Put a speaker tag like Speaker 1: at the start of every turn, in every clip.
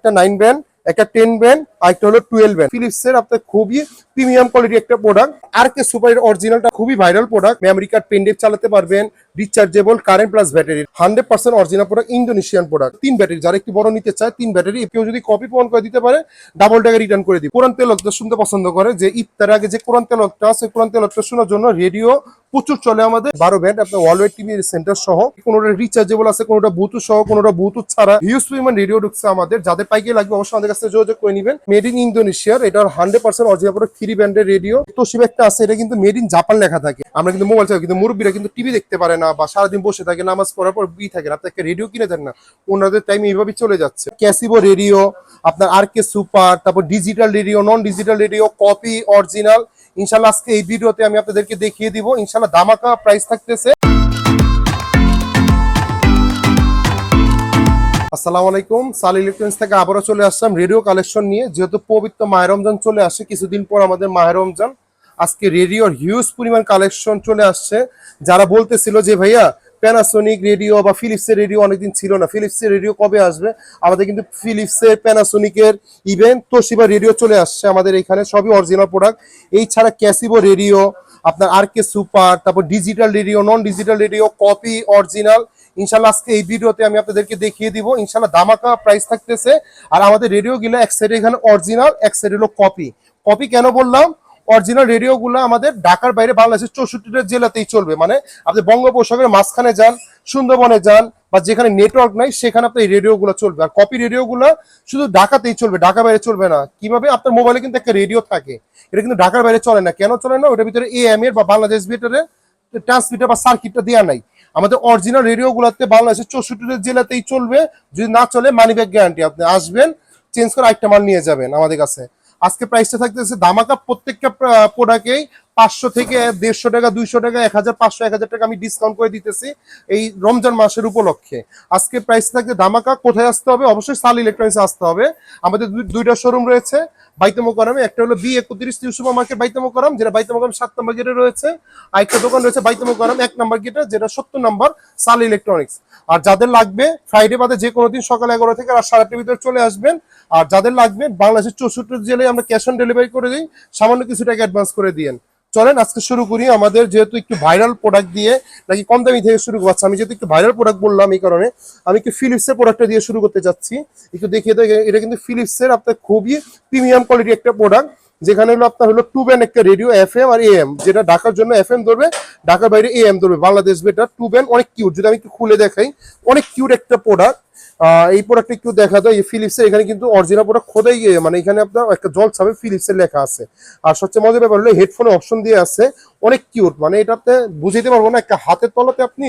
Speaker 1: একটা nine brand একটা ten brand আর একটা হলো টুয়েলভ ব্যান্ড ফিলিপস এর আপনার খুবই প্রিমিয়াম কোয়ালিটি একটা প্রোডাক্ট আর কে সুপার অরিজিনালটা খুবই ভাইরাল প্রোডাক্ট আমেরিকার পেনড্রাইভ চালাতে পারবেন rechargeable current plus battery hundred percent original product Indonesian product তিন ব্যাটারি যারা একটু বড় নিতে চায়, তিন ব্যাটারি কেউ যদি কপি প্রমাণ করে দিতে পারে ডাবল টাকা রিটার্ন করে দিই কোরআন তেলকটা শুনতে পছন্দ করে যে, ইফতার আগে যে কোরআন তেলকটা আছে, কোরআন তেলকটা শোনার জন্য রেডিও প্রচুর চলে আমাদের। বারো ব্যান্ড আপনার ওয়ালওয়েট টিভি সেন্টার সহ, কোনোটা রিচার্জেবল আছে, কোনোটা ব্লুটুথ সহ, কোনোটা ব্লুটুথ ছাড়া। হিউজ পরিমাণ রেডিও ঢুকছে আমাদের। যাদের পাইকে লাগবে, অবশ্যই আমাদের কাছে যোগাযোগ করে নেবেন। মেড ইন ইন্দোনেশিয়ার এটা hundred percent original product three ব্যান্ডের রেডিও তো তোশিবা একটা আছে, এটা কিন্তু মেড ইন জাপান লেখা থাকে। আমরা কিন্তু মোবাইল চাই কিন্তু মুরব্বীরা কিন্তু টিভি দেখতে পারে না বা সারাদিন বসে থাকে, নামাজ পড়ার পর বি আপনি একটা রেডিও কিনে দেন না, ওনাদের টাইম এইভাবেই চলে যাচ্ছে। ক্যাসিবো রেডিও আপনার আর কে সুপার তারপর digital radio non digital radio copy original ইনশাল্লাহ আজকে এই ভিডিওতে আমি আপনাদেরকে দেখিয়ে দিব, ইনশাল্লাহ দামাকা প্রাইস থাকতেছে। আসসালামু আলাইকুম সাল ইলেকট্রনিক্স থেকে আবারও চলে আসলাম রেডিও কালেকশন নিয়ে। যেহেতু পবিত্র মাহের রমজান চলে আসে, কিছুদিন পর আমাদের মাহের রমজান। আজকে রেডিওর হিউজ পরিমাণ কালেকশন চলে আসছে। যারা বলতেছিল যে, ভাইয়া প্যানাসোনিক রেডিও বা ফিলিপসের রেডিও অনেকদিন ছিল না। ফিলিপসের রেডিও কবে আসবে? আমাদের কিন্তু ফিলিপসের প্যানাসোনিকের ইভেন্ট তোশিবা রেডিও চলে আসছে আমাদের এখানে। সবই অরিজিনাল প্রোডাক্ট এই ছাড়া ক্যাসিবো রেডিও আপনার আর কে সুপার তারপর digital radio non digital radio copy original ইনশাল্লাহ আজকে এই ভিডিওতে আমি আপনাদেরকে দেখিয়ে দিব। ইনশাল্লাহ দামাকা প্রাইস থাকতেছে। আর আমাদের রেডিও গুলো এক সাইডে এখানে অরিজিনাল এক সাইডে হলো কপি কপি কেন বললাম? অরিজিনাল রেডিও গুলো আমাদের ঢাকার বাইরে বাংলাদেশের চৌষট্টিটা জেলাতেই চলবে। মানে আপনি বঙ্গোপসাগরের মাঝখানে যান, সুন্দরবনে যান বা যেখানে নেটওয়ার্ক নাই, সেখানে আপনার এই রেডিও গুলো চলবে। আর কপি রেডিও গুলো শুধু ঢাকাতেই চলবে ঢাকা বাইরে চলবে না। কীভাবে? আপনার মোবাইলে কিন্তু একটা রেডিও থাকে। এটা কিন্তু ঢাকার বাইরে চলে না। কেন চলে না? ওটার ভিতরে এ এম এর বা বাংলাদেশ ভিতরে ট্রান্সমিটার বা সার্কিটটা দেওয়া নাই। আমাদের অরিজিনাল রেডিও গুলোতে বাংলাদেশের চৌষট্টি জেলাতেই চলবে। যদি না চলে মানি ব্যাগ গ্যারান্টি আপনি আসবেন চেঞ্জ করে আরেকটা মাল নিয়ে যাবেন আমাদের কাছে। আজকে প্রাইসটা থাকতেছে দামাকা প্রত্যেকটা প্রোডাক্টেই পাঁচশো থেকে দেড়শো টাকা, দুইশো টাকা, এক হাজার পাঁচশো, এক হাজার টাকা আমি ডিসকাউন্ট করে দিতেছি এই রমজান মাসের উপলক্ষে। আজকে প্রাইস থাকতে দামাকা কোথায় আসতে হবে? অবশ্যই সাল ইলেকট্রনিক্স আসতে হবে। আমাদের দুই- দুইটা শোরুম রয়েছে বাইতে মোকারামে একটা হলো বি একত্রিশ সুপার মার্কেট বাইতে যেটা বাইতে মোকারাম সাত নম্বর গেটে রয়েছে। আর একটা দোকান রয়েছে বাইতে মোকারাম এক নম্বর গেটে যেটা সত্তর নম্বর সাল ইলেকট্রনিক্স আর যাদের লাগবে ফ্রাইডে বাদে যে কোনো দিন সকাল এগারো থেকে রাত সাড়ে ভিতরে চলে আসবেন। আর যাদের লাগবে, বাংলাদেশের চৌষট্টি জেলায় আমরা ক্যাশ অন ডেলিভারি করে দিই। সামান্য কিছু টাকা অ্যাডভান্স করে দিয়েন। চলেন, আজকে শুরু করি। আমাদের যেহেতু একটু ভাইরাল প্রোডাক্ট দিয়ে নাকি কম দামি থেকে শুরু করছি, আমি যেহেতু একটু ভাইরাল প্রোডাক্ট বললাম এই কারণে, আমি একটু ফিলিপসের প্রোডাক্টটা দিয়ে শুরু করতে চাচ্ছি। একটু দেখিয়ে দেয় এটা কিন্তু ফিলিপসের আপনার খুবই প্রিমিয়াম কোয়ালিটি একটা প্রোডাক্ট যেখানে হলো আপনার হলো টু ব্যান্ড একটা রেডিও এফ এম আর এম যেটা ঢাকার জন্য এফ এম ধরবে, ঢাকার বাইরে এ এম ধরবে। বাংলাদেশ বেটার টু ব্যান্ড অনেক কিউট যদি আমি একটু খুলে দেখাই, অনেক কিউট একটা প্রোডাক্ট এই প্রোডাক্ট একটু দেখা যায়। এই ফিলিপসের এখানে কিন্তু অরিজিনাল প্রোডাক্ট খোদাই মানে এখানে আপনার একটা জল ছাবে ফিলিপসের লেখা আছে। আর সবচেয়ে মজার ব্যাপার হলো হেডফোনে অপশন দিয়ে আছে, অনেক কিউট মানে এটাতে বুঝাইতে পারব না, একটা হাতের তলাতে আপনি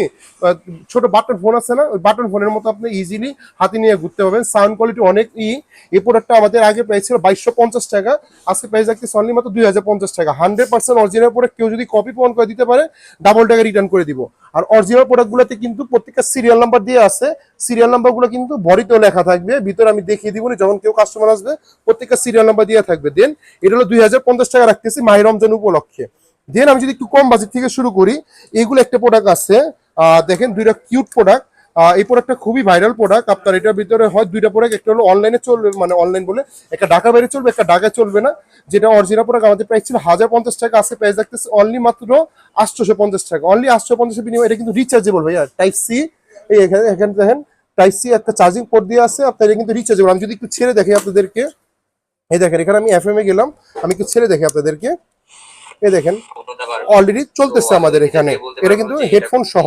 Speaker 1: ছোট বাটন ফোন আছে না, ওই বাটন ফোনের মতো আপনি ইজিলি হাতে নিয়ে ঘুরতে পারবেন। সাউন্ড কোয়ালিটি অনেক ই। এই প্রোডাক্টটা আমাদের আগে প্রাইস ছিল বাইশশো পঞ্চাশ টাকা, আজকে প্রাইস রাখতেছে অনলি মাত্র দুই হাজার পঞ্চাশ টাকা। হান্ড্রেড পার্সেন্ট অরিজিনাল প্রোডাক্ট কেউ যদি কপি প্রমাণ করে দিতে পারে ডাবল টাকা রিটার্ন করে দিব। আর অরিজিনাল প্রোডাক্টগুলোতে কিন্তু প্রত্যেকটা সিরিয়াল নাম্বার দিয়ে আছে সিরিয়াল নাম্বারগুলো কিন্তু বডিতেও লেখা থাকবে। ভিতরে আমি দেখিয়ে দিব যখন কেউ কাস্টমার আসবে, প্রত্যেকটা সিরিয়াল নাম্বার দিয়ে থাকবে। দেন এটা হলো দুই হাজার পঞ্চাশ টাকা রাখতেছি মাহির রমজান উপলক্ষে। দেন আমি যদি একটু কম বাজেট থেকে শুরু করি, এগুলো একটা প্রোডাক্ট আছে দেখেন দুইটা কিউট প্রোডাক্ট এই প্রোডাক্টটা খুবই ভাইরাল প্রোডাক্ট আপনার এটার ভিতরে হয় দুইটা প্রোডাক্ট একটা হলো অনলাইনে চলবে মানে অনলাইন বলে, একটা ঢাকা বাইরে চলবে, একটা ঢাকায় চলবে না। যেটা অরিজিনাল প্রোডাক্ট আমাদের প্রাইস ছিল হাজার পঞ্চাশ টাকা আজকে প্রাইস রাখতেছে অনলি মাত্র আটশোশো পঞ্চাশ টাকা। অনলি আটশো পঞ্চাশের বিনিময় এটা কিন্তু রিচার্জেবল ভাইয়া। টাইপ সি এই এখানে এখানে দেখেন টাইপ সি একটা চার্জিং পোর্ট দিয়ে আছে, আপনার কিন্তু রিচার্জেবল আমি যদি একটু ছেড়ে দেখি আপনাদেরকে, এই দেখেন, এখানে আমি এফ এম এ গেলাম, আমি একটু ছেড়ে দেখি আপনাদেরকে। এই দেখেন অলরেডি চলতেছে আমাদের এখানে। এটা কিন্তু হেডফোন সহ।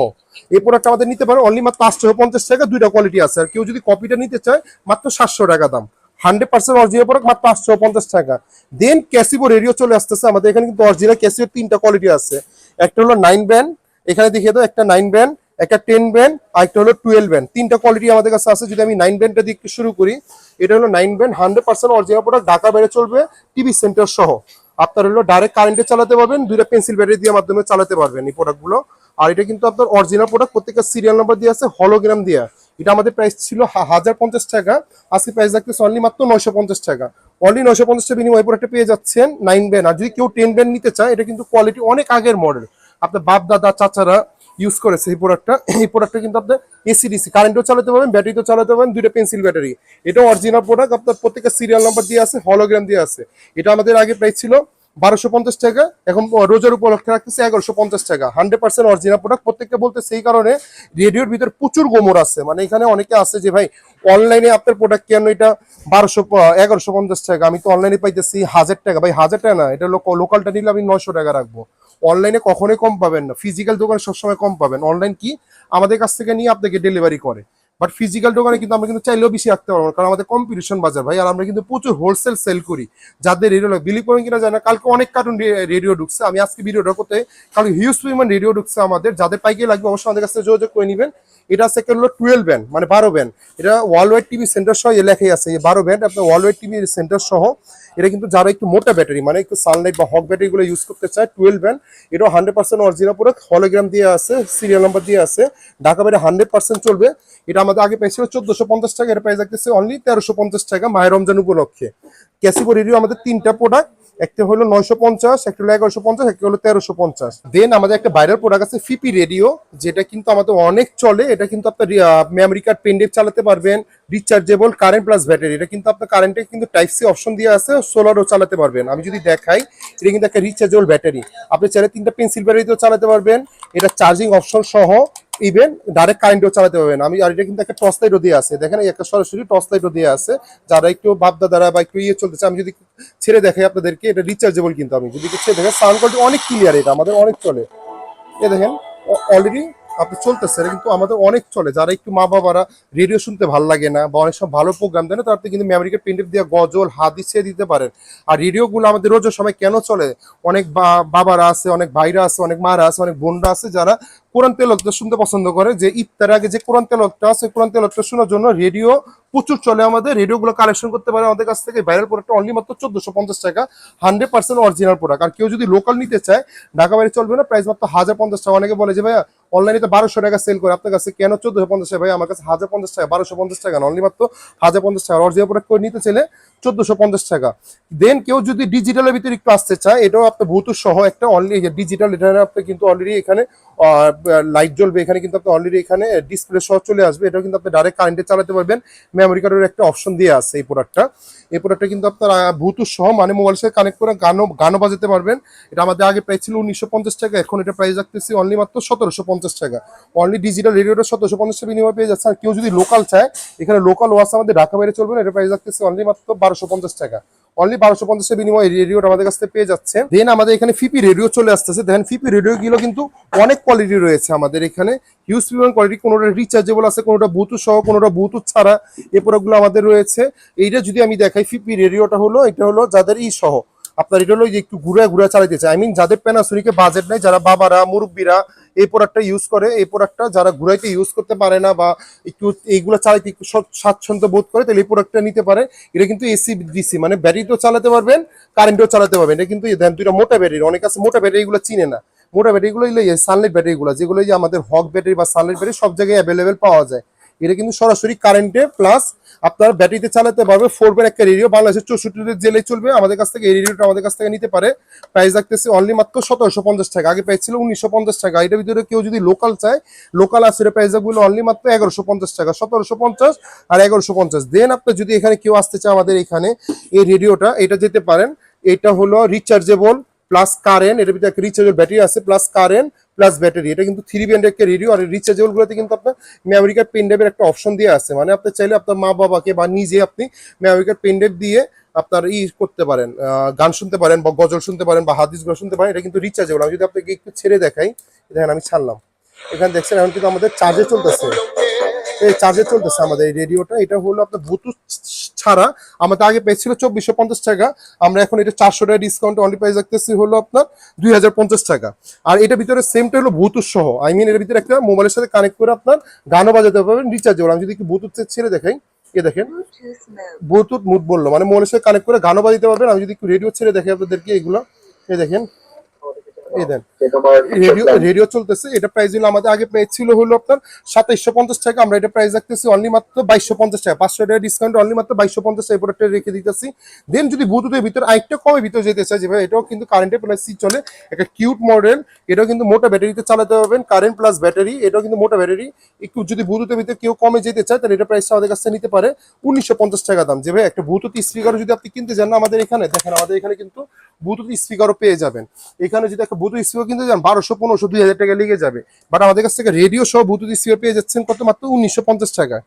Speaker 1: এই প্রোডাক্ট আমাদের নিতে পারে অনলি মাত্র পাঁচশো পঞ্চাশ টাকা, দুইটা কোয়ালিটি আছে। আর কেউ যদি কপিটা নিতে চায়, মাত্র সাতশো টাকা দাম। হান্ড্রেড পার্সেন্ট অরিজিনাল প্রোডাক্ট মাত্র পাঁচশো পঞ্চাশ টাকা। দেন ক্যাসিবো রেডিও চলে আসতেছে। আমাদের এখানে কিন্তু অরিজিনাল ক্যাসিবোর তিনটা কোয়ালিটি আছে। একটা হলো নাইন ব্যান্ড এখানে দেখিয়ে দাও, একটা নাইন ব্যান্ড একটা টেন ব্যান্ড আর একটা হলো টুয়েলভ ব্যান্ড তিনটা কোয়ালিটি আমাদের কাছে আছে, যদি আমি নাইন ব্যান্ডটা দিয়ে শুরু করি, এটা হলো nine band hundred percent original product Dhaka বাইরে চলবে টিভি সেন্টার সহ। আপনার হলো ডাইরেক্ট কারেন্টে চালাতে পারবেন, দুইটা পেন্সিল ব্যাটারি দিয়ে মাধ্যমে চালাতে পারবেন এই প্রোডাক্টগুলো আর এটা কিন্তু আপনার অরিজিনাল প্রোডাক্ট প্রত্যেকটা সিরিয়াল নাম্বার দিয়ে আছে হলোগ্রাম দিয়ে। এটা আমাদের প্রাইস ছিল হাজার পঞ্চাশ টাকা, আজকে প্রাইস রাখতেছে অনলি মাত্র নয়শো পঞ্চাশ টাকা। অনলি নয়শো পঞ্চাশ টাকা বিনিময় প্রোডাক্টটা পেয়ে যাচ্ছেন নাইন ব্যান্ড আর যদি কেউ টেন ব্যান্ড নিতে চায়, এটা কিন্তু কোয়ালিটি অনেক আগের মডেল আপনার বাপ দাদা চাচারা ইউজ করেছে এই প্রোডাক্টটা এই প্রোডাক্টটা কিন্তু আপনার এসি ডিসি কারেন্টও চালাতে পারবেন ব্যাটারিতেও চালাতে পারবেন, দুইটা পেন্সিল ব্যাটারি এটা অরিজিনাল প্রোডাক্ট আপনার প্রত্যেকটা সিরিয়াল নাম্বার দিয়ে আছে হলোগ্রাম দিয়ে আছে। এটা আমাদের আগে প্রাইস ছিল বারোশো পঞ্চাশ টাকা, এখন রোজার উপলক্ষে রাখতেছে এগারোশো পঞ্চাশ টাকা। হান্ড্রেড পার্সেন্ট অরিজিনাল প্রোডাক্ট প্রত্যেকটা বলতে সেই কারণে রেডিওর ভিতরে প্রচুর গোমর আছে। মানে এখানে অনেকে আছে যে, ভাই অনলাইনে আপনার প্রোডাক্ট কেন এটা বারোশো এগারোশো পঞ্চাশ টাকা? আমি তো অনলাইনে পাইতেছি হাজার টাকা। ভাই হাজার টাকা না, এটা লোকালটা নিলে আমি নয়শো টাকা রাখব। অনলাইনে কখনোই কম পাবেন না। ফিজিক্যাল দোকানে সবসময় কম পাবেন। অনলাইন কি? আমাদের কাছ থেকে নিয়ে আপনাকে ডেলিভারি করে। বাট ফিজিক্যাল দোকানে কিন্তু আমরা কিন্তু চাইলেও বেশি রাখতে পারব কারণ আমাদের কম্পিটিশন বাজার ভাই, আর আমরা কিন্তু প্রচুর হোলসেল সেল করি। যাদের রেডিও লাগে বিলি করেন কিনা জানা কালকে অনেক কার্টুন রেডিও ঢুকছে, আমি আজকে ভিডিওটা করতে কালকে হিউজ পরিমাণ রেডিও ঢুকছে আমাদের, যাদের পাইকে লাগবে অবশ্যই আমাদের কাছে যোগাযোগ করে নেবেন। এটা সেকেন্ড হলো টুয়েলভ ব্যান্ড মানে বারো ব্যান্ড এটা ওয়ার্ল্ড ওয়াইড টিভি সেন্টার সহ এ লেখাই আছে, এই বারো ব্যান্ড আপনার ওয়ার্ল্ড ওয়াইড টিভি সেন্টার সহ। এটা কিন্তু যারা একটু মোটা ব্যাটারি মানে একটু সানলাইট বা হক ব্যাটারি গুলো ইউজ করতে চায় টুয়েলভ ব্যান্ড এটা hundred percent original product hologram দিয়ে আছে সিরিয়াল নাম্বার দিয়ে আছে, ঢাকা বাইরে হান্ড্রেড পার্সেন্ট চলবে। এটা আমাদের আগে পেয়েছিল চোদ্দশো পঞ্চাশ টাকা প্রাইস রাখতেছে অনলি তেরোশো পঞ্চাশ টাকা মায়ের রমজান উপলক্ষে। রেডিও আমাদের তিনটা প্রোডাক্ট একটা হলো নয়শো পঞ্চাশ, একটা হলো এগারোশো পঞ্চাশ, একটা হলো তেরোশো পঞ্চাশ। দেন আমাদের একটা বাইরের প্রোডাক্ট আছে ফিপি রেডিও যেটা কিন্তু আমাদের অনেক চলে, এটা কিন্তু আপনার মেমরি কার্ড পেনড্রাইভ চালাতে পারবেন রিচার্জেবল কারেন্ট প্লাস ব্যাটারি এটা কিন্তু আপনার কারেন্টে কিন্তু টাইপ সি অপশন দিয়ে আছে সোলারও চালাতে পারবেন। আমি যদি দেখাই, এটা কিন্তু একটা রিচার্জেবল ব্যাটারি আপনি চাইলে তিনটা পেন্সিল ব্যাটারিতেও চালাতে পারবেন, এটা চার্জিং অপশন সহ ইভেন ডাইরেক্ট কারেন্টও চালাতে পারবেন। আমি আর এটা কিন্তু একটা টর্চ লাইটও দিয়ে আছে। দেখেন একটা সরাসরি টর্চ লাইটও দিয়ে আছে। যারা একটু বাপদা দ্বারা বা একটু ইয়ে চলতেছে, আমি যদি ছেড়ে দেখাই আপনাদেরকে, এটা রিচার্জেবল কিন্তু আমি। যদি ছেড়ে দেখেন সাউন্ড কোয়ালিটি অনেক ক্লিয়ার এটা, আমাদের অনেক চলে। এ দেখেন অলরেডি আপনি চলতেছে, এটা কিন্তু আমাদের অনেক চলে। যারা একটু মা বাবারা রেডিও শুনতে ভালো লাগে না বা অনেক সব ভালো প্রোগ্রাম দেয় না, তার কিন্তু মেমরিকে প্রিন্টেড দিয়ে গজল হাদিস দিতে পারেন। আর রেডিওগুলো আমাদের রোজের সময় কেন চলে? অনেক বাবারা আছে, অনেক ভাইরা আছে, অনেক মারা আছে, অনেক বোনরা আছে যারা কোরআন তেলতটা শুনতে পছন্দ করে, যে ইফতার আগে যে কোরআন তেলতটা আছে, কোরআন তেলতটা শোনার জন্য রেডিও প্রচুর চলে আমাদের। রেডিওগুলো কালেকশন করতে পারে আমাদের কাছ থেকে। ভাইরাল প্রোডাক্ট অনলি মাত্র চোদ্দশো পঞ্চাশ টাকা হান্ড্রেড পার্সেন্ট অরিজিনাল প্রোডাক্ট আর কেউ যদি লোকাল নিতে চায়, ঢাকা বাইরে চলবে না প্রাইস মাত্র হাজার পঞ্চাশ টাকা। অনেকে বলে যে, ভাইয়া অনলাইনে তো বারোশো টাকা সেল করে, আপনার কাছে কেন চোদ্দশো পঞ্চাশ টাকা? ভাই আমার কাছে হাজার পঞ্চাশ টাকা, বারোশো পঞ্চাশ টাকা অনলি মাত্র হাজার পঞ্চাশ টাকা। অরিজিনাল প্রোডাক্ট করে নিতে চাইলে চোদ্দশো পঞ্চাশ টাকা। দেন কেউ যদি ডিজিটালের ভিতরে একটু আসতে চায়, এটাও আপনার ভৌত সহ একটা অনলি ডিজিটাল এটা আপনি কিন্তু অলরেডি এখানে লাইট জ্বলবে এখানে কিন্তু আপনি অলরেডি এখানে ডিসপ্লে সহ চলে আসবে। এটাও কিন্তু আপনি ডাইরেক্ট কারেন্টে চালাতে পারবেন। মেমোরি কার্ডের একটা অপশন দিয়ে আছে এই প্রোডাক্টটা এই প্রোডাক্টটা কিন্তু আপনার ব্লুটুথ সহ মানে মোবাইল সাথে কানেক্ট করে গানও গানও বাজাতে পারবেন। এটা আমাদের আগে প্রাইস ছিল উনিশশো পঞ্চাশ টাকা, এখন এটা প্রাইস রাখতেছি অনলি মাত্র সতেরোশো পঞ্চাশ টাকা। অনলি ডিজিটাল রেডিওটা সতেরোশো পঞ্চাশ টাকা বিনিময় পেয়ে যাচ্ছে। আর কেউ যদি লোকাল চায়, এখানে লোকাল ওয়াস আমাদের ঢাকা বাইরে চলবে না, এটা প্রাইস রাখতেছি অনলি মাত্র বারোশো পঞ্চাশ টাকা। অনলি বারোশো পঞ্চাশের বিনিময়ে রেডিওটা আমাদের কাছ পেয়ে যাচ্ছে। দেন আমাদের এখানে ফিপি রেডিও চলে আসতেছে। দেন ফিপি রেডিও গুলো কিন্তু অনেক কোয়ালিটি রয়েছে আমাদের এখানে। হিউজ পরিমাণ কোয়ালিটি কোনোটা রিচার্জেবল আছে, কোনোটা বুথ সহ, কোনোটা বুথ ছাড়া এ প্রোডাক্টগুলো আমাদের রয়েছে। এইটা যদি আমি দেখাই ফিপি রেডিওটা হলো, এটা হলো যাদের ই সহ। আপনার এটা হলো যে একটু ঘুরে ঘুরে চালাইতে চায়। আই মিন যাদের প্যানাসোনিকে বাজেট নাই, যারা বাবারা, মুরব্বীরা, এই প্রোডাক্টটা ইউজ করে, এই প্রোডাক্টটা যারা ঘুরাইতে ইউজ করতে পারে না বা একটু এইগুলো চালাইতে একটু স্ব- স্বাচ্ছন্দ্য বোধ করে, তাহলে এই প্রোডাক্টটা নিতে পারে। এটা কিন্তু এসি ডিসি মানে ব্যাটারিতেও চালাতে পারবেন কারেন্টও চালাতে পারবেন। এটা কিন্তু দেন দুইটা মোটা ব্যাটারি অনেক আছে মোটা ব্যাটারি গুলো চিনে না। মোটা ব্যাটারি গুলো সানলাইট ব্যাটারিগুলো যেগুলো যে আমাদের হক ব্যাটারি বা সানলাইট ব্যাটারি সব জায়গায় অ্যাভেলেবেল পাওয়া যায়। এটা কিন্তু সরাসরি কারেন্টে প্লাস আপনার ব্যাটারিতে চালাতে পারবে ফোর ব্যান একটা রেডিও বাংলাদেশের চৌষট্টিতে জেলে চলবে। আমাদের কাছ থেকে এই রেডিওটা আমাদের কাছ থেকে নিতে পারে। প্রাইস রাখতেছে অনলি মাত্র সতেরোশো পঞ্চাশ টাকা। আগে প্রাইস ছিল উনিশশো পঞ্চাশ টাকা। এটার ভিতরে কেউ যদি লোকাল চায় লোকাল আছে প্রাইসগুলো অনলি মাত্র এগারোশো পঞ্চাশ টাকা। সতেরোশো পঞ্চাশ আর এগারোশো পঞ্চাশ। দেন আপনার যদি এখানে কেউ আসতে চায় আমাদের এখানে এই রেডিওটা এটা যেতে পারেন। এটা হলো রিচার্জেবল প্লাস কারেন্ট এটার ভিতরে একটা রিচার্জেবল ব্যাটারি আছে প্লাস কারেন্ট প্লাস ব্যাটারি এটা কিন্তু থ্রি ব্যান্ড একটা রেডিও আর রিচার্জেবল গুলোতে কিন্তু আপনার মেমোরি কার্ড পেন ড্রাইভের একটা অপশন দিয়ে আছে। মানে আপনি চাইলে আপনার মা বাবাকে বা নিজে আপনি মেমোরি কার্ড পেন ড্রাইভ দিয়ে আপনার ই করতে পারেন গান শুনতে পারেন বা গজল শুনতে পারেন বা হাদিসগুলো শুনতে পারেন, এটা কিন্তু রিচার্জেবল আমি যদি আপনাকে একটু ছেড়ে দেখাই, দেখেন আমি ছাড়লাম। এখানে দেখছেন, এখন কিন্তু আমাদের চার্জে চলতেছে। এই চার্জে চলতেছে আমাদের এই রেডিওটা এটা হলো আপনার ব্লুটুথ ছাড়া আমাদের আগে পেয়েছিল চব্বিশশো পঞ্চাশ টাকা। আমরা এখন এটা চারশো টাকা ডিসকাউন্ট অনলি প্রাইস রাখতেছি হলো আপনার দুই হাজার পঞ্চাশ টাকা। আর এটা ভিতরে সেমটা হলো ব্লুটুথ সহ। আই মিন এর ভিতরে একটা মোবাইলের সাথে কানেক্ট করে আপনার গানও বাজাতে পারবেন রিচার্জেবল আমি যদি একটু ব্লুটুথ ছেড়ে দেখাই এ দেখেন. ব্লুটুথ মুড বলল মানে মোবাইলের সাথে কানেক্ট করে গানও বাজাতে পারবেন। আমি যদি একটু রেডিও ছেড়ে দেখাই আপনাদেরকে এগুলো এ দেখেন। এই দেন। রেডিও রেডিও চলতেছে এটা প্রাইস হলো আমাদের আগে প্রাইস ছিল হলো আপনার সাতাইশশো পঞ্চাশ টাকা আমরা এটা প্রাইস রাখতেছি অনলি মাত্র বাইশশো পঞ্চাশ টাকা। পাঁচশো টাকা ডিসকাউন্ট অনলি মাত্র বাইশশো পঞ্চাশ টাকা প্রোডাক্টটা রেখে দিতেছি। দেন যদি ব্লুটুথের ভিতরে আরেকটা কমে ভিতরে যেতে চাই যেভাবে এটাও কিন্তু কারেন্টে প্লাস সি চলে একটা কিউট মডেল এটাও কিন্তু মোটা ব্যাটারিতে চালাতে পারবেন কারেন্ট প্লাস ব্যাটারি এটাও কিন্তু মোটা ব্যাটারি একটু যদি ব্লুটুথের ভিতরে কেউ কমে যেতে চায় তাহলে এটা প্রাইসটা আমাদের কাছে নিতে পারে উনিশশো পঞ্চাশ টাকা দাম। যেভাবে একটা ব্লুটুথ স্পিকারও যদি আপনি কিনতে যান আমাদের এখানে দেখেন আমাদের এখানে কিন্তু ব্লুটুথ স্পিকারও পেয়ে যাবেন। এখানে যদি একটা ব্লুটুথ স্পিকার কিনতে যান বারোশো, পনেরোশো, দুই হাজার টাকা লেগে যাবে। বাট আমাদের কাছ থেকে রেডিও সহ ব্লুটুথ স্পিকার পেয়ে যাচ্ছেন কত মাত্র উনিশশো পঞ্চাশ টাকায়।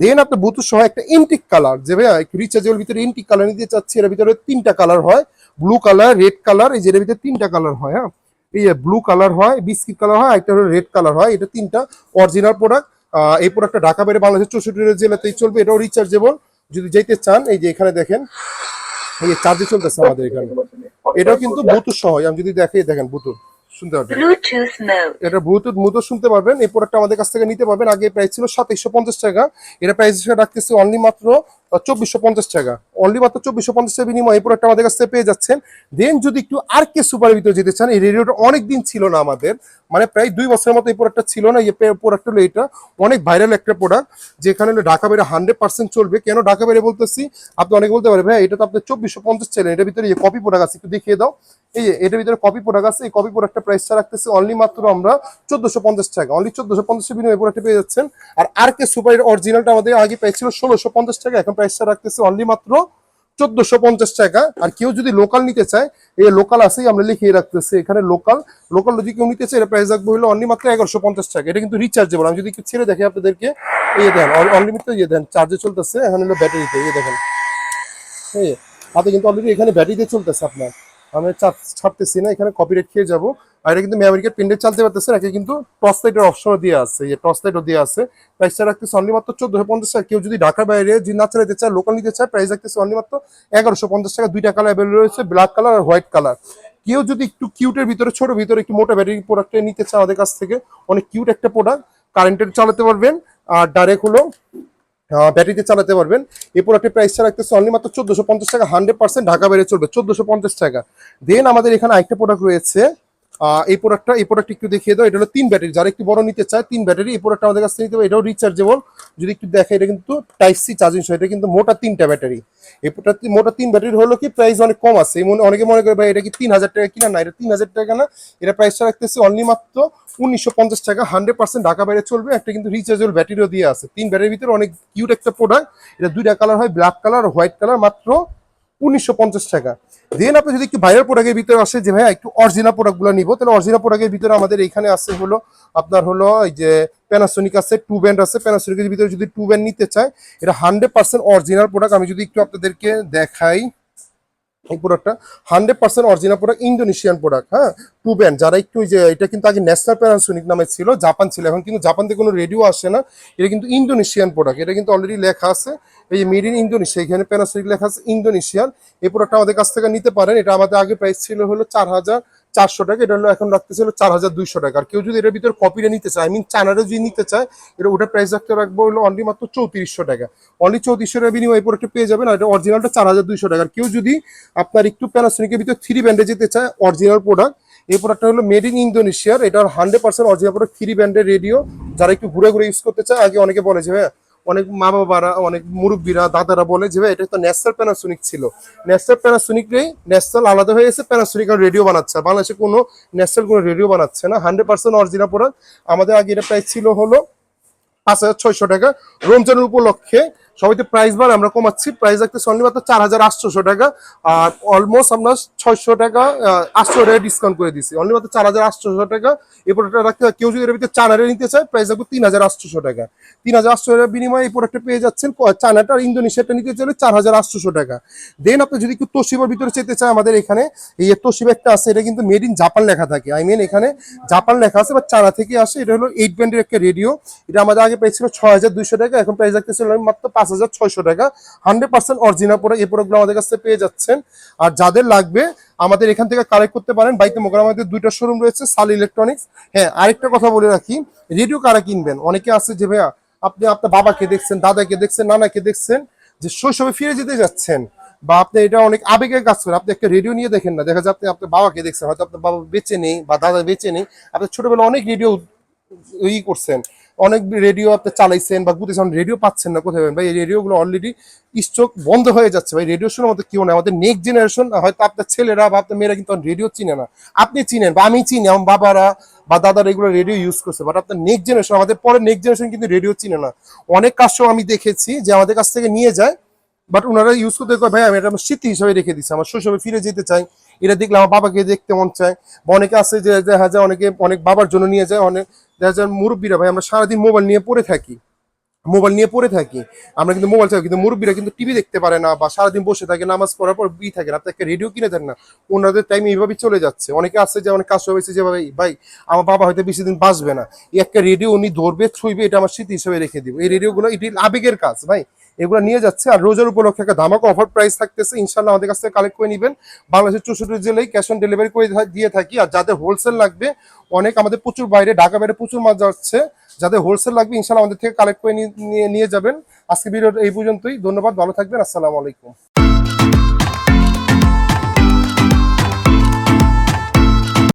Speaker 1: দেন আপনার ব্লুটুথ সহ একটা ইন্টিক কালার যে ভাইয়া একটু রিচার্জেবল ভিতরে ইন্টিক কালার নিতে চাচ্ছি, এর ভিতরে তিনটা কালার হয়। ব্লু কালার রেড কালার এই যে এর ভিতরে তিনটা কালার হয় হ্যাঁ? এই ব্লু কালার হয় বিস্কিট কালার হয় একটা রেড কালার হয়, এটা তিনটা অরিজিনাল প্রোডাক্ট এই প্রোডাক্টটা ঢাকা বাইরে বাংলাদেশের চৌষট্টি জেলাতেই চলবে, এটাও রিচার্জেবল যদি যেতে চান, এই যে এখানে দেখেন এই চার্জে চলতেছে আমাদের এখানে। এটাও কিন্তু ব্লুটুথ সহ আমি যদি দেখে দেখেন ব্লুটুথ শুনতে পারবেন। এটা ব্লুটুথ মুতো শুনতে পারবেন। এই প্রোডাক্টটা আমাদের কাছ থেকে নিতে পারবেন। আগে প্রাইস ছিল সাতাইশশো পঞ্চাশ টাকা। এটা প্রাইস হিসেবে রাখতেছি অনলি মাত্র চব্বিশশো পঞ্চাশ টাকা। অনলি মাত্র চব্বিশশো পঞ্চাশ টাকা বিনিময় এই প্রোডাক্টটা আমাদের কাছ পেয়ে যাচ্ছেন। দেন যদি একটু আর কে সুপারের ভিতরে যেতে চান, এই রেডিওটা অনেক দিন ছিল না আমাদের। মানে প্রায় দুই বছরের মতো এই প্রোডাক্টটা ছিল না, এই প্রোডাক্ট হলো এটা। অনেক ভাইরাল একটা প্রোডাক্ট যেখানে হলো ঢাকা বেড়ে হান্ড্রেড পার্সেন্ট চলবে। কেন ঢাকা বেড়ে বলতেছি? আপনি অনেকে বলতে পারেন, ভাই, এটা তো আপনার চব্বিশশো পঞ্চাশ ছিলেন এটার ভিতরে কপি প্রোডাক্ট আছে, একটু দেখিয়ে দাও। এই যে, এটার ভিতরে কপি প্রোডাক্ট আছে, এই কপি প্রোডাক্টটা প্রাইসটা রাখতেছি অনলি মাত্র আমরা চোদ্দশো পঞ্চাশ টাকা। অনলি চোদ্দশো পঞ্চাশ বিনিময় প্রোডাক্টটা পেয়ে যাচ্ছেন। আর আর কে সুপারের অরিজিনালটা আমাদের আগে প্রাইস ছিল ষোলোশো পঞ্চাশ টাকা, এখন প্রাইসটা রাখতেছি অনলি মাত্র চোদ্দশো পঞ্চাশ টাকা। আর কেউ যদি লোকাল নিতে চায়, এই লোকাল আছেই আমরা লিখিয়ে রাখতেছি। এখানে লোকাল লোকাল যদি কেউ নিতে চায় প্রাইস রাখব হলো অনলি মাত্র এগারোশো পঞ্চাশ টাকা। এটা কিন্তু রিচার্জেবল আমি যদি ছেড়ে দেখি আপনাদেরকে এই দেন অনলিমিটেড ইয়ে দেন চার্জে চলতেছে, এখন হলো ব্যাটারিতে ইয়ে দেখেন। এই, হাতে কিন্তু অলরেডি এখানে ব্যাটারিতে চলতেছে আপনার। আমি ছাড়তেছি না, এখানে কপিরাইট খেয়ে যাব। আর এটা কিন্তু মেমোরিকার পেন্ডেন্ট চালতে পারতেছে একে কিন্তু টর্চ লাইটের অপশনও দিয়ে আছে, এই টর্চ লাইটও দিয়ে আছে। প্রাইসটা রাখতেছে অনলি মাত্র চোদ্দশো পঞ্চাশ টাকা। কেউ যদি ঢাকার বাইরে যদি না চালাতে চায় লোকাল নিতে চায় প্রাইস রাখতেছে অনলি মাত্র এগারোশো পঞ্চাশ টাকা। দুইটা কালার অ্যাভেলেবল রয়েছে ব্ল্যাক কালার আর হোয়াইট কালার কেউ যদি একটু কিউটের ভিতরে, ছোট ভিতরে একটু মোটা ব্যাটারি প্রোডাক্ট নিতে চায় আমাদের কাছ থেকে, অনেক কিউট একটা প্রোডাক্ট কারেন্টের চালাতে পারবেন, আর ডাইরেক্ট হলো ব্যাটারিতে চালাতে পারবেন। এই প্রোডাক্টের প্রাইসটা রাখতেছে অনলি মাত্র চোদ্দশো পঞ্চাশ টাকা। হান্ড্রেড পার্সেন্ট ঢাকা বেড়ে চলবে, চোদ্দশো পঞ্চাশ টাকা। দেন আমাদের এখানে আরেকটা প্রোডাক্ট রয়েছে এই প্রোডাক্টটা এই প্রোডাক্ট একটু দেখিয়ে দাও। এটা হলো তিন ব্যাটারি যারা একটু বড় নিতে চায়, তিন ব্যাটারি এই প্রোডাক্টটা আমাদের কাছ নিতে হবে। এটাও রিচার্জেবল যদি একটু দেখে, এটা কিন্তু টাইপ সি চার্জিং সহ, এটা কিন্তু মোটা তিনটা ব্যাটারি এই মোটা তিন ব্যাটারি হলো কি প্রাইস অনেক কম আছে। মনে, অনেকে মনে করে, ভাই, এটা কি তিন হাজার টাকা কিনা? না, এটা তিন হাজার টাকা না। এটা প্রাইসটা রাখতেছে অনলি মাত্র উনিশশো পঞ্চাশ টাকা। হান্ড্রেড পার্সেন্ট ঢাকা বাইরে চলবে। একটা কিন্তু রিচার্জেবল ব্যাটারিও দিয়ে আছে। তিন ব্যাটারির ভিতরে অনেক কিউট একটা প্রোডাক্ট এটা দুইটা কালার হয় ব্ল্যাক কালার হোয়াইট কালার মাত্র উনিশশো পঞ্চাশ টাকা। দেন আপনি যদি একটু ভাইরাল প্রোডাক্টের ভিতরে আসে যে, ভাইয়া, একটু অরিজিনাল প্রোডাক্টগুলো নিবো, তাহলে অরিজিনাল প্রোডাক্টের ভিতরে আমাদের এখানে আছে হলো, আপনার হলো এই যে প্যানাসোনিক আছে টু ব্যান্ড আছে। প্যানাসোনিকের ভিতরে যদি টু ব্যান্ড নিতে চায়, এটা হান্ড্রেড পার্সেন্ট অরিজিনাল প্রোডাক্ট আমি যদি একটু আপনাদেরকে দেখাই। এই প্রোডাক্টটা। Hundred percent original product, Indonesian product হ্যাঁ? Two band. যারা একটু যে, এটা কিন্তু আগে ন্যাশনাল প্যারাসোনিক নামে ছিল, জাপান ছিল। এখন কিন্তু জাপান থেকে কোনো রেডিও আসে না। এটা কিন্তু ইন্দোনেশিয়ান প্রোডাক্ট। এটা কিন্তু অলরেডি লেখা আছে। এই মেড ইন ইন্দোনেশিয়া এখানে প্যানাসোনিক লেখা আছে, ইন্দোনেশিয়ান। এই প্রোডাক্টটা আমাদের কাছ থেকে নিতে পারেন। এটা আমাদের আগে প্রাইস ছিল হলো চার হাজার। চারশো টাকা, এটা হলো এখন রাখতেছে হলো চার হাজার দুইশো টাকা। আর কেউ যদি এটার ভিতরে কপিটা নিতে চায় আই মিন চানারে যদি নিতে চায়, এটা ওটা প্রাইস রাখতে রাখব হলো অনলি মাত্র চৌত্রিশশো টাকা। অনলি চৌত্রিশশো টাকা বিনিময় পরে প্রোডাক্টটা পেয়ে যাবেন আর এটা অরিজিনালটা চার হাজার দুইশো টাকা। আর কেউ যদি আপনার একটু প্যানাসোনিকের ভিতরে থ্রি ব্যান্ডে যেতে চায় অরিজিনাল প্রোডাক্ট এই প্রোডাক্টটা হলো মেড ইন ইন্দোনেশিয়ার এটা hundred percent original product three ব্যান্ডের রেডিও যারা একটু ঘুরে ঘুরে ইউজ করতে চায়, আগে অনেকে বলে যে ভাই অনেক মা বাবারা অনেক মুরব্বীরা, দাদারা বলে যে, ভাই, এটা তো ন্যাশনাল প্যানাসোনিক ছিল। ন্যাশনাল প্যানাসোনিকটাই ন্যাশনাল আলাদা হয়ে গেছে প্যানাসোনিক আর রেডিও বানাচ্ছে। বাংলাদেশে কোনো ন্যাশনাল কোনো রেডিও বানাচ্ছে না। হান্ড্রেড পার্সেন্ট অরিজিনাল প্রোডাক্ট আমাদের আগে এটা প্রাইস ছিল হলো পাঁচ হাজার ছয়শো টাকা। রমজানের উপলক্ষে সবাই তো প্রাইস বার আমরা কমাচ্ছি। প্রাইস রাখতে অনলি মাত্র চার হাজার আটশোশো টাকা। আর অলমোস্ট আমরা ছয়শো টাকা আটশো টাকা ডিসকাউন্ট করে দিচ্ছি অনলি মাত্র চার হাজার আটশোশো টাকা। এই প্রোডাক্টটা রাখতে কেউ যদি এর ভিতরে চানারে নিতে চায় প্রাইস রাখব তিন হাজার আটশোশো টাকা। তিন হাজার আটশো টাকার বিনিময়ে এই প্রোডাক্টটা পেয়ে যাচ্ছেন। চানাটা ইন্দোনেশিয়াটা নিতে চাইলে চার হাজার আটশোশো টাকা। দেন আপনি যদি একটু তোশিবার ভিতরে চেতে চায় আমাদের এখানে, এই তোশিবা একটা আছে, এটা কিন্তু মেড ইন জাপান লেখা থাকে। আই মিন এখানে জাপান লেখা আছে বা চানা থেকে আসে। এটা হলো এইট ব্যান্ডের একটা রেডিও এটা আমাদের আগে পেয়েছিল ছয় হাজার দুইশো টাকা। এখন প্রাইস রাখতেছিল মাত্র পাঁচ হাজার ছয়শো টাকা। হান্ড্রেড পার্সেন্ট অরিজিনাল প্রোডাক্ট এই প্রোডাক্টগুলো আমাদের কাছে পেয়ে যাচ্ছেন। আর যাদের লাগবে, আমাদের এখান থেকে কালেক্ট করতে পারেন। বাইকে মোকার দুইটা শোরুম রয়েছে সাল ইলেকট্রনিক্স হ্যাঁ আরেকটা কথা বলে রাখি রেডিও কারা কিনবেন। অনেকে আছে যে, ভাইয়া, আপনি আপনার বাবাকে দেখছেন, দাদাকে দেখছেন, নানাকে দেখছেন, যে শৈশবে ফিরে যেতে যাচ্ছেন বা আপনি এটা অনেক আবেগের কাজ করে, আপনি একটা রেডিও নিয়ে দেখেন না। দেখা যায় আপনি আপনার বাবাকে দেখছেন, হয়তো আপনার বাবা বেঁচে নেই বা দাদা বেঁচে নেই। আপনার ছোটবেলায় অনেক রেডিও ই করছেন। অনেক রেডিও আপনি চালাইছেন বা গুতেছেন রেডিও পাচ্ছেন না কোথায় ভাই, এই রেডিওগুলো অলরেডি স্টক বন্ধ হয়ে যাচ্ছে। ভাই রেডিও শোনার মতো কেউ না আমাদের নেক্সট জেনারেশন হয়তো আপনার ছেলেরা বা আপনার মেয়েরা কিন্তু রেডিও চিনে না। আপনি চিনেন বা আমি চিনি, আমার বাবারা বা দাদারা এগুলো রেডিও ইউজ করছে। বাট আপনার নেক্সট জেনারেশন আমাদের পরে নেক্সট জেনারেশন কিন্তু রেডিও চিনে না। অনেক কাস্টমার আমি দেখেছি যে আমাদের কাছ থেকে নিয়ে যায় বাট ওনারা ইউজ করতে ভাই, আমি এটা আমার স্মৃতি হিসাবে রেখে দিচ্ছি আমার শৈশবে ফিরে যেতে চাই। এটা দেখলে আমার বাবাকে দেখতে মন চায়। বা অনেকে আছে যে দেখা যায় অনেকে, অনেক বাবার জন্য নিয়ে যায়, অনেক যায় মুরব্বীরা, ভাই, আমরা সারাদিন মোবাইল নিয়ে পড়ে থাকি। মোবাইল নিয়ে পড়ে থাকি। আমরা কিন্তু মোবাইল চাই কিন্তু মুরব্বীরা কিন্তু টিভি দেখতে পারে না বা সারাদিন বসে থাকে, নামাজ পড়ার পর বি থাকে না একটা রেডিও কিনে দেন না। ওনাদের টাইম এইভাবেই চলে যাচ্ছে। অনেকে আসছে যে অনেক কাজ হয়েছে যে ভাই ভাই, আমার বাবা হয়তো বেশি দিন বাঁচবে না। এই একটা রেডিও উনি ধরবে, ছুঁইবে, এটা আমার স্মৃতি হিসেবে রেখে দিব। এই রেডিওগুলো এটি আবেগের কাজ, ভাই। এগুলো নিয়ে যাচ্ছে। আর রোজার উপলক্ষে একটা ধামাকা অফার প্রাইস থাকতেছে। ইনশাল্লাহ আমাদের কাছ থেকে কালেক্ট করে নেবেন। বাংলাদেশের চৌষট্টি জেলায় ক্যাশ অন ডেলিভারি করে দিয়ে থাকি। আর যাদের হোলসেল লাগবে, অনেক আমাদের প্রচুর বাইরে, ঢাকা বাইরে প্রচুর মাছ যাচ্ছে। যাদের হোলসেল লাগবে ইনশাল্লাহ আমাদের থেকে কালেক্ট করে নিয়ে- যাবেন। আজকে ভিডিও এই পর্যন্তই। ধন্যবাদ, ভালো থাকবেন। আসসালামু আলাইকুম।